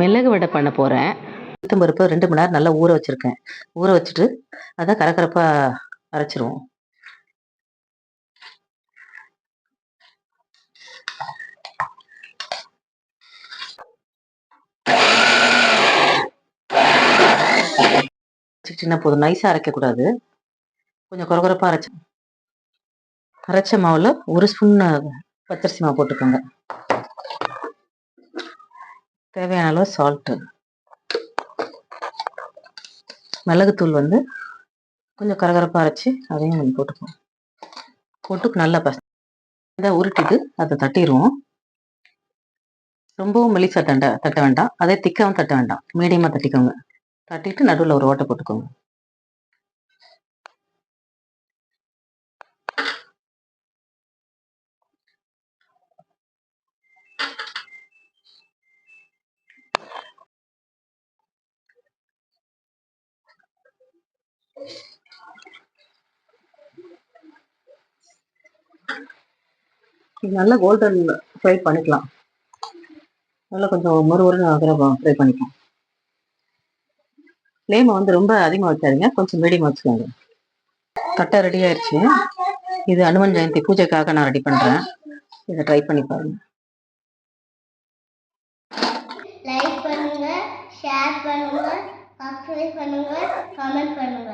மிளகு வடை பண்ண போகிறேன் உளுத்தம் பருப்பு ரெண்டு மணி நேரம் நல்லா ஊற வச்சுருக்கேன். ஊற வச்சுட்டு அதை கரக்கரப்பாக அரைச்சிருவோம். என்ன போதும்? நைஸாக அரைக்கக்கூடாது. கொஞ்சம் குறகுறப்பாக அரைச்சி அரைச்ச மாவில் ஒரு ஸ்பூன் பச்சரிசி மாவு போட்டுக்கோங்க. தேவையான அளவு சால்ட்டு மிளகுத்தூள் வந்து கொஞ்சம் கரகரப்பாக அரைச்சி அதையும் கொஞ்சம் போட்டுக்குவோம் போட்டு நல்லா பச இதை உருட்டிட்டு அதை தட்டிடுவோம் ரொம்பவும் மெலிசா தண்ட தட்ட வேண்டாம். அதே திக்காவும் தட்ட வேண்டாம். மீடியமாக தட்டிக்கோங்க. தட்டிட்டு நடுவில் ஒரு ஓட்டை போட்டுக்கோங்க. நல்லா கோல்டன் ஃப்ரை பண்ணிக்கலாம். நல்லா கொஞ்சம் மொறு ஆகிற ஃப்ரை பண்ணிக்கலாம். ஃப்ளேமை வந்து ரொம்ப அதிகமாக வச்சாதீங்க கொஞ்சம் மீடியமாக வச்சுக்கோங்க. கட்டை ரெடி ஆயிடுச்சு இது அனுமன் ஜெயந்தி பூஜைக்காக நான் ரெடி பண்ணுறேன் இதை ட்ரை பண்ணி பாருங்க. லைக் பண்ணுங்க ஷேர் பண்ணுங்க. சப்ஸ்கிரைப் பண்ணுங்க கமெண்ட் பண்ணுங்க.